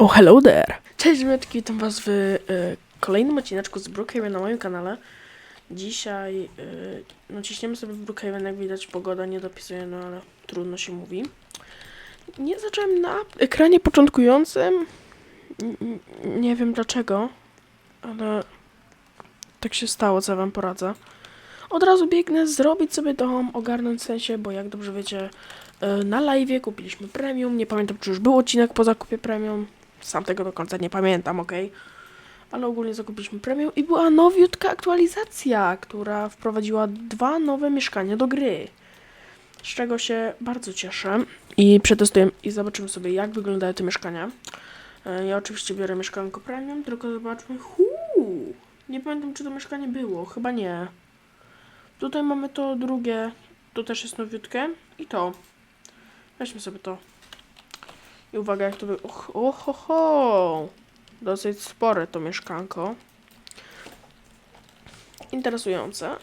Oh, hello there! Cześć, witam was w e, kolejnym odcineczku z Brookhaven na moim kanale. Dzisiaj, e, no ciśniemy sobie w Brookhaven, jak widać pogoda nie dopisuje, no ale trudno się mówi. Nie zacząłem na ekranie początkującym, N- nie wiem dlaczego, ale tak się stało, co wam poradzę. Od razu biegnę zrobić sobie dom, ogarnąć w sensie, bo jak dobrze wiecie, e, na live kupiliśmy premium. Nie pamiętam, czy już był odcinek po zakupie premium. Sam tego do końca nie pamiętam, ok. Ale ogólnie zakupiliśmy premium i była nowiutka aktualizacja, która wprowadziła dwa nowe mieszkania do gry. Z czego się bardzo cieszę i przetestujemy i zobaczymy sobie, jak wyglądają te mieszkania. E, Ja oczywiście biorę mieszkanko premium, tylko zobaczmy. Huu! Nie pamiętam, czy to mieszkanie było. Chyba nie. Tutaj mamy to drugie. To też jest nowiutkie. I to. Weźmy sobie to. I uwaga, jak to wy... Oho, ho. Dosyć spore to mieszkanko. Interesujące.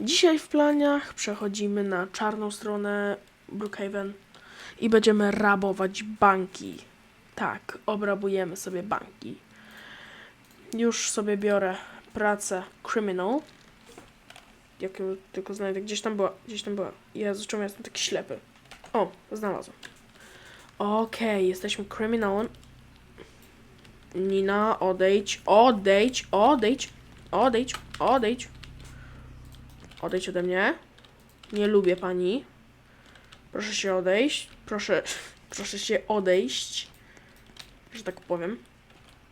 Dzisiaj w planiach przechodzimy na czarną stronę Brookhaven i będziemy rabować banki. Tak, obrabujemy sobie banki. Już sobie biorę pracę criminal. Jak ją tylko znajdę. Gdzieś tam była, gdzieś tam była. Jezu, czemu ja jestem taki ślepy? O, znalazłem. Okej, jesteśmy kryminałem. Nina, odejdź, odejdź, odejdź, odejdź, odejdź. Odejdź ode mnie. Nie lubię pani. Proszę się odejść. Proszę, proszę się odejść. Że tak powiem.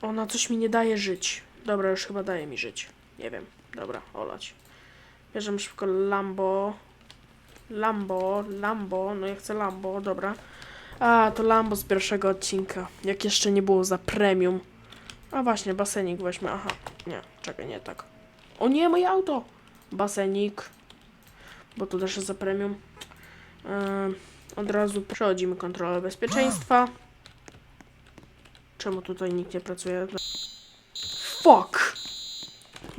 Ona coś mi nie daje żyć. Dobra, już chyba daje mi żyć. Nie wiem. Dobra, olać. Bierzemy szybko Lambo. Lambo, Lambo, no ja chcę Lambo, dobra. A, to Lambo z pierwszego odcinka, jak jeszcze nie było za premium. A właśnie, basenik weźmy, aha. Nie, czekaj, nie tak. O nie, moje auto! Basenik. Bo to też jest za premium. Ym, od razu przechodzimy kontrolę bezpieczeństwa. Czemu tutaj nikt nie pracuje? Fuck!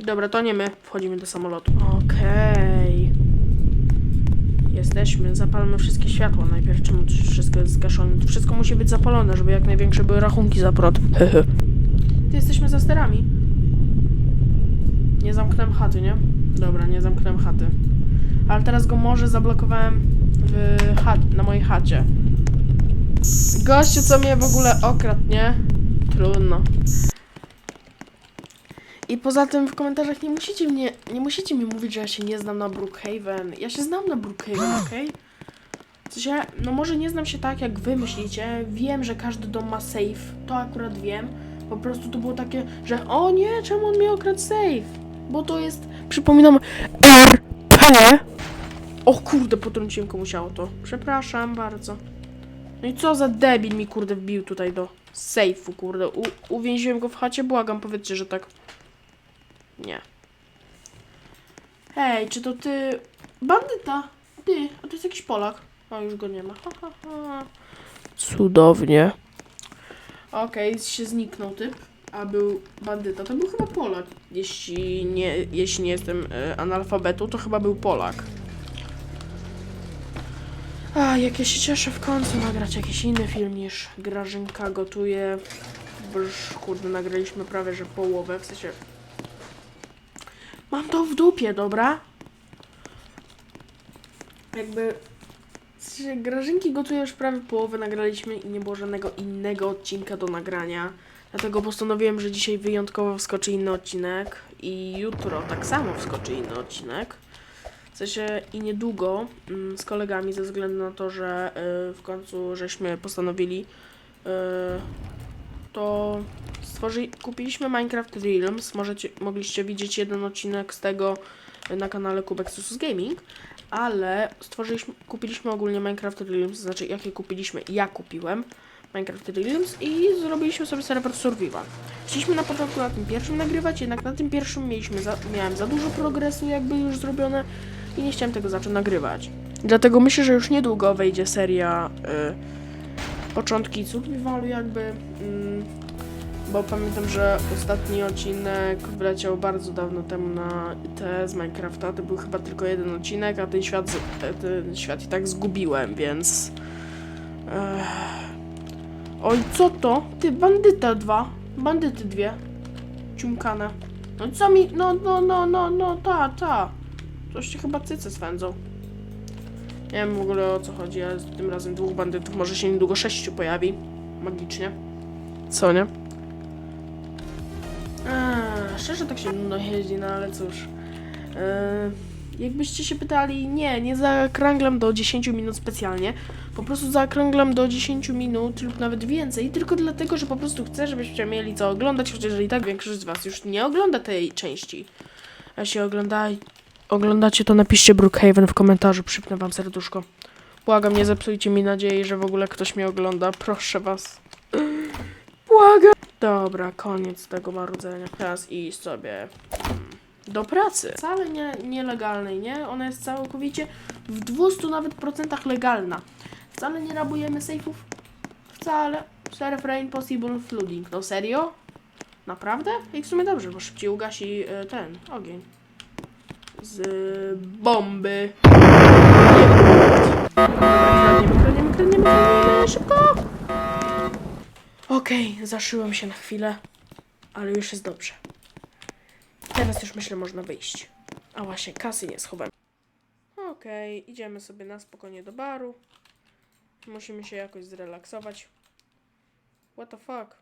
Dobra, to nie my. Wchodzimy do samolotu. Okej. Jesteśmy. Zapalmy wszystkie światła najpierw. Czemu wszystko jest zgaszone? Wszystko musi być zapalone, żeby jak największe były rachunki za prąd. Ty jesteśmy za sterami. Nie zamknąłem chaty, nie? Dobra, nie zamknąłem chaty. Ale teraz go może zablokowałem w chat na mojej chacie. Gościu, co mnie w ogóle okradł, nie? Trudno. I poza tym w komentarzach nie musicie mnie, nie musicie mi mówić, że ja się nie znam na Brookhaven. Ja się znam na Brookhaven, okej? W sensie, no może nie znam się tak, jak wy myślicie. Wiem, że każdy dom ma safe. To akurat wiem. Po prostu to było takie, że o nie, czemu on mi okradł safe? Bo to jest, przypominam, RP. O kurde, potrąciłem komuś auto. Przepraszam bardzo. No i co za debil mi kurde wbił tutaj do sejfu, kurde. U, uwięziłem go w chacie, błagam, powiedzcie, że tak. Nie. Hej, czy to ty... Bandyta! Ty, a to jest jakiś Polak. O, już go nie ma. Ha, ha, ha. Cudownie. Okej, się zniknął typ, a był bandyta. To był chyba Polak. Jeśli nie, jeśli nie jestem e, analfabetu, to chyba był Polak. A, jak ja się cieszę w końcu nagrać jakiś inny film niż Grażynka gotuje. Brz, kurde, nagraliśmy prawie, że połowę, w sensie... Mam to w dupie, dobra? Jakby... Grażynki gotuje już prawie połowę nagraliśmy i nie było żadnego innego odcinka do nagrania. Dlatego postanowiłem, że dzisiaj wyjątkowo wskoczy inny odcinek i jutro tak samo wskoczy inny odcinek. W sensie i niedługo mm, z kolegami ze względu na to, że y, w końcu żeśmy postanowili y, to stworzyli, kupiliśmy Minecraft Realms. Możecie, mogliście widzieć jeden odcinek z tego y, na kanale Kubexus Gaming, ale stworzyliśmy, kupiliśmy ogólnie Minecraft Realms, to znaczy jakie kupiliśmy, ja kupiłem Minecraft Realms i zrobiliśmy sobie serwer Survival. Chcieliśmy na początku na tym pierwszym nagrywać, jednak na tym pierwszym mieliśmy za, miałem za dużo progresu jakby już zrobione i nie chciałem tego zacząć nagrywać. Dlatego myślę, że już niedługo wejdzie seria y, początki survivalu jakby, mm, bo pamiętam, że ostatni odcinek wleciał bardzo dawno temu na te z Minecrafta, to był chyba tylko jeden odcinek, a ten świat, ten świat i tak zgubiłem, więc... Ech, Oj, co to? Ty, bandyta dwa. Bandyty dwie. Ciumkane. No co mi... No, no, no, no, no, ta, ta. Coś się chyba cyce swędzą. Nie wiem w ogóle o co chodzi, ale tym razem dwóch bandytów, może się niedługo sześciu pojawi. Magicznie. Co nie? Szczerze tak się nudno jeździ, no ale cóż. Eee, jakbyście się pytali, nie, nie zakrąglam do 10 minut specjalnie. Po prostu zakrąglam do 10 minut lub nawet więcej, tylko dlatego, że po prostu chcę, żebyście mieli co oglądać, chociaż jeżeli tak większość z Was już nie ogląda tej części. A jeśli ogląda, oglądacie, to napiszcie Brookhaven w komentarzu, przypnę Wam serduszko. Błagam, nie zepsujcie mi nadziei, że w ogóle ktoś mnie ogląda, proszę Was. Błagam. Dobra, koniec tego marudzenia. Teraz iść sobie mm, do pracy. Wcale nie, nielegalnej, nie? Ona jest całkowicie w 200 nawet procentach legalna. Wcale nie rabujemy sejfów. Wcale. Server impossible flooding. No serio? Naprawdę? I w sumie dobrze, bo szybciej ugasi e, ten ogień. Z bomby. Kradniemy, kradniemy, kradniemy, kradniemy, szybko! Okej, zaszyłem się na chwilę, ale już jest dobrze. Teraz już myślę, można wyjść. A właśnie, kasy nie schowałem. Okej, idziemy sobie na spokojnie do baru. Musimy się jakoś zrelaksować. What the fuck?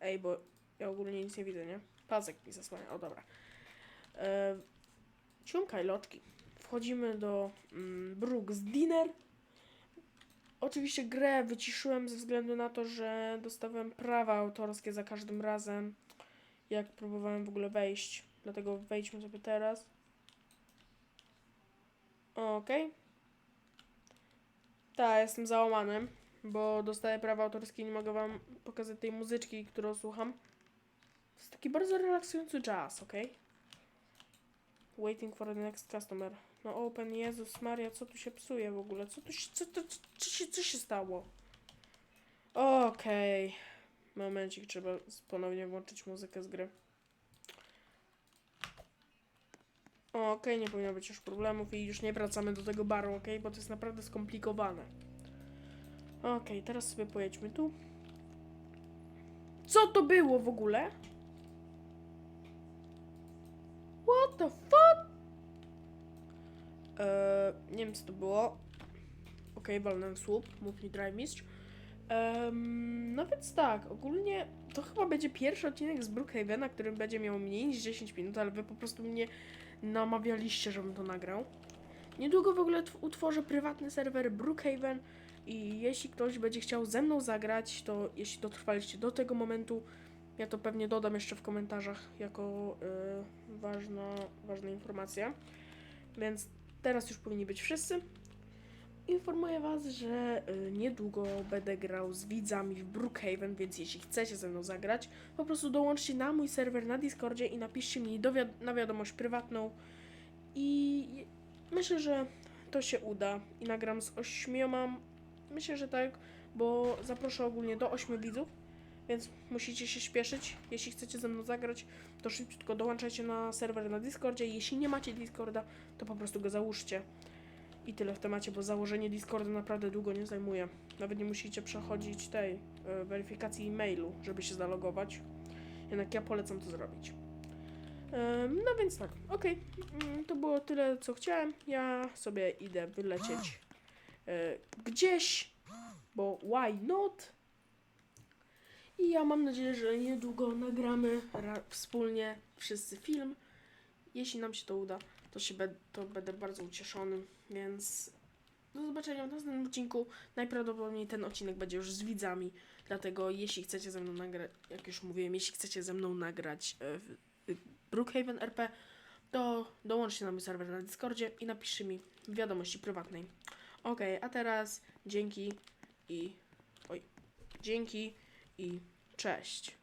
Ej, bo ja ogólnie nic nie widzę, nie? Pasek mi zasłania. O, dobra. E, ciumkaj loczki. Wchodzimy do mm, Brooks Dinner. Oczywiście grę wyciszyłem ze względu na to, że dostałem prawa autorskie za każdym razem, jak próbowałem w ogóle wejść. Dlatego wejdźmy sobie teraz. Okej. Tak, jestem załamany, bo dostaję prawa autorskie i nie mogę wam pokazać tej muzyczki, którą słucham. To jest taki bardzo relaksujący jazz, okej? Waiting for the next customer. No open, Jezus Maria, co tu się psuje w ogóle? Co tu się, co, to, co, co, się, co się stało? Okej. Momencik, trzeba ponownie włączyć muzykę z gry. Okej, nie powinno być już problemów i już nie wracamy do tego baru, okej? Bo to jest naprawdę skomplikowane. Okej, teraz sobie pojedźmy tu. Co to było w ogóle? What the? Eee, nie wiem co to było. Okej, walnąłem słup, mów mi drive mistrz. Em, no więc tak, ogólnie to chyba będzie pierwszy odcinek z Brookhavena, który będzie miał mniej niż 10 minut, ale wy po prostu mnie namawialiście, żebym to nagrał. Niedługo w ogóle tw- utworzę prywatny serwer Brookhaven i jeśli ktoś będzie chciał ze mną zagrać, to jeśli dotrwaliście do tego momentu, ja to pewnie dodam jeszcze w komentarzach jako y, ważna, ważna informacja. Więc teraz już powinni być wszyscy. Informuję Was, że y, niedługo będę grał z widzami w Brookhaven, więc jeśli chcecie ze mną zagrać, po prostu dołączcie na mój serwer na Discordzie i napiszcie mi do wiad- na wiadomość prywatną. I myślę, że to się uda. I nagram z ośmioma. Myślę, że tak, bo zaproszę ogólnie do ośmiu widzów, więc musicie się śpieszyć. Jeśli chcecie ze mną zagrać, to szybciutko dołączajcie na serwer na Discordzie. Jeśli nie macie Discorda, to po prostu go załóżcie. I tyle w temacie, bo założenie Discorda naprawdę długo nie zajmuje. Nawet nie musicie przechodzić tej e, weryfikacji e-mailu, żeby się zalogować. Jednak ja polecam to zrobić. No więc tak, okej. Mm, To było tyle, co chciałem. Ja sobie idę wylecieć e, gdzieś, bo why not? I ja mam nadzieję, że niedługo nagramy ra- wspólnie wszyscy film. Jeśli nam się to uda, to, się be- to będę bardzo ucieszony, więc do zobaczenia w następnym odcinku. Najprawdopodobniej ten odcinek będzie już z widzami, dlatego jeśli chcecie ze mną nagrać, jak już mówiłem, jeśli chcecie ze mną nagrać e, w Brookhaven RP, to dołączcie na mój serwer na Discordzie i napiszcie mi wiadomości prywatnej. Okej, a teraz dzięki i... Oj. Dzięki i cześć.